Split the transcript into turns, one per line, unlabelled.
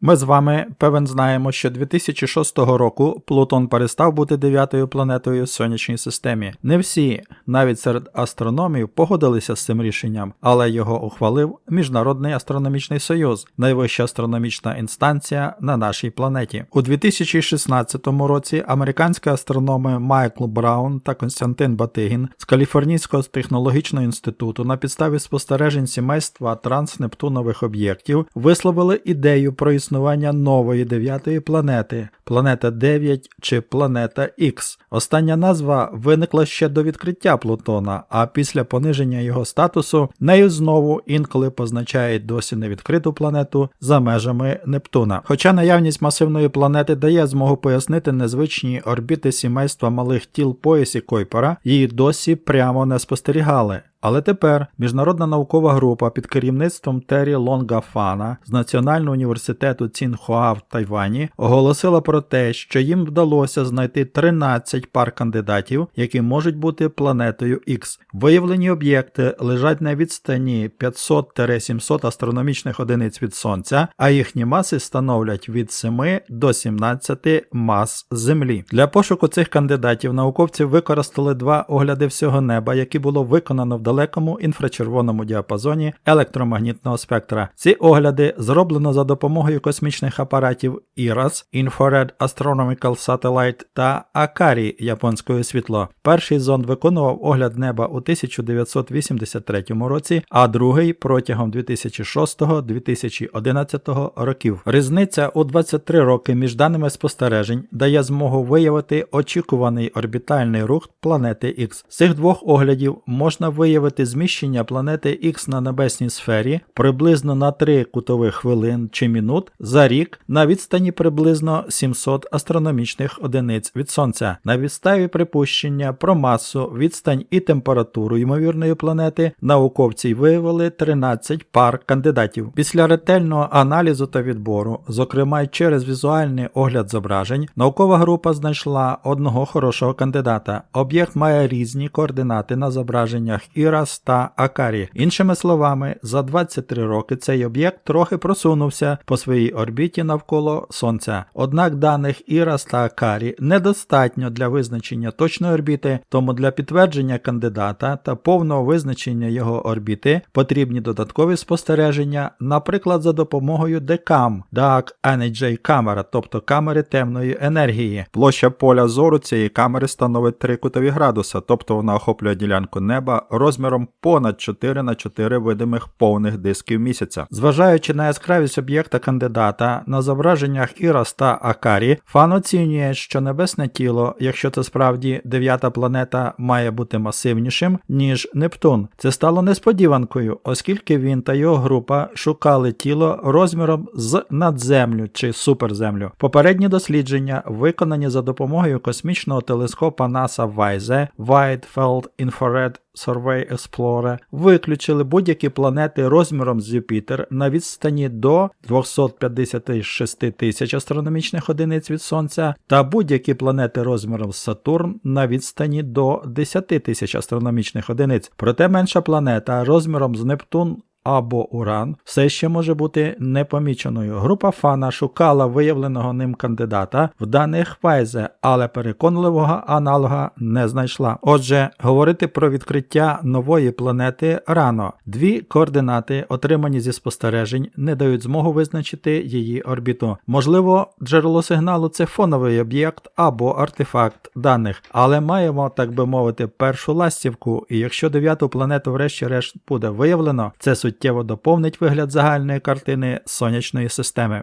Ми з вами певен знаємо, що 2006 року Плутон перестав бути дев'ятою планетою в сонячній системі. Не всі, навіть серед астрономів, погодилися з цим рішенням, але його ухвалив Міжнародний астрономічний союз, найвища астрономічна інстанція на нашій планеті. У 2016 році американські астрономи Майкл Браун та Константин Батигін з Каліфорнійського технологічного інституту на підставі спостережень сімейства транснептунових об'єктів висловили ідею про існування нової дев'ятої планети планета 9 чи планета Х. Остання назва виникла ще до відкриття Плутона, а після пониження його статусу нею знову інколи позначають досі невідкриту планету за межами Нептуна. Хоча наявність масивної планети дає змогу пояснити незвичні орбіти сімейства малих тіл поясі Койпера, її досі прямо не спостерігали. Але тепер міжнародна наукова група під керівництвом Террі Лонга Фана з Національного університету Цінхуа в Тайвані оголосила про те, що їм вдалося знайти 13 пар кандидатів, які можуть бути планетою X. Виявлені об'єкти лежать на відстані 500-700 астрономічних одиниць від Сонця, а їхні маси становлять від 7 до 17 мас Землі. Для пошуку цих кандидатів науковці використали два огляди всього неба, які було виконано в далекому інфрачервоному діапазоні електромагнітного спектра. Ці огляди зроблено за допомогою космічних апаратів IRAS Infrared Astronomical Satellite та Акарі японської світло. Перший зонд виконував огляд неба у 1983 році, а другий протягом 2006-2011 років. Різниця у 23 роки між даними спостережень дає змогу виявити очікуваний орбітальний рух планети X. З цих двох оглядів можна виявити зміщення планети X на небесній сфері приблизно на 3 кутових хвилин чи мінут за рік на відстані приблизно 700 астрономічних одиниць від Сонця. На відставі припущення про масу, відстань і температуру ймовірної планети науковці виявили 13 пар кандидатів. Після ретельного аналізу та відбору, зокрема й через візуальний огляд зображень, наукова група знайшла одного хорошого кандидата. Об'єкт має різні координати на зображеннях Ірас та Акарі. Іншими словами, за 23 роки цей об'єкт трохи просунувся по своїй орбіті навколо Сонця. Однак даних Ірас та Акарі недостатньо для визначення точної орбіти, тому для підтвердження кандидата та повного визначення його орбіти потрібні додаткові спостереження, наприклад, за допомогою DECAM – Dark Energy Camera, тобто камери темної енергії. Площа поля зору цієї камери становить 3 кутові градуса, тобто вона охоплює ділянку неба розміром понад 4 на 4 видимих повних дисків місяця. Зважаючи на яскравість об'єкта кандидата на зображеннях Ірас та Акарі, фан оцінює, що небесне тіло, якщо це справді дев'ята планета, має бути масивнішим, ніж Нептун. Це стало несподіванкою, оскільки він та його група шукали тіло розміром з надземлю чи суперземлю. Попередні дослідження, виконані за допомогою космічного телескопа NASA WISE Wide Field Infrared Survey Explorer виключили будь-які планети розміром з Юпітер на відстані до 256 тисяч астрономічних одиниць від Сонця та будь-які планети розміром з Сатурн на відстані до 10 тисяч астрономічних одиниць. Проте менша планета розміром з Нептун або Уран все ще може бути непоміченою. Група Фана шукала виявленого ним кандидата в даних Вайзе, але переконливого аналога не знайшла. Отже, говорити про відкриття нової планети рано. Дві координати, отримані зі спостережень, не дають змогу визначити її орбіту. Можливо, джерело сигналу це фоновий об'єкт або артефакт даних, але маємо, так би мовити, першу ластівку, і якщо дев'яту планету врешті-решт буде виявлено, це суттєво доповнить вигляд загальної картини сонячної системи.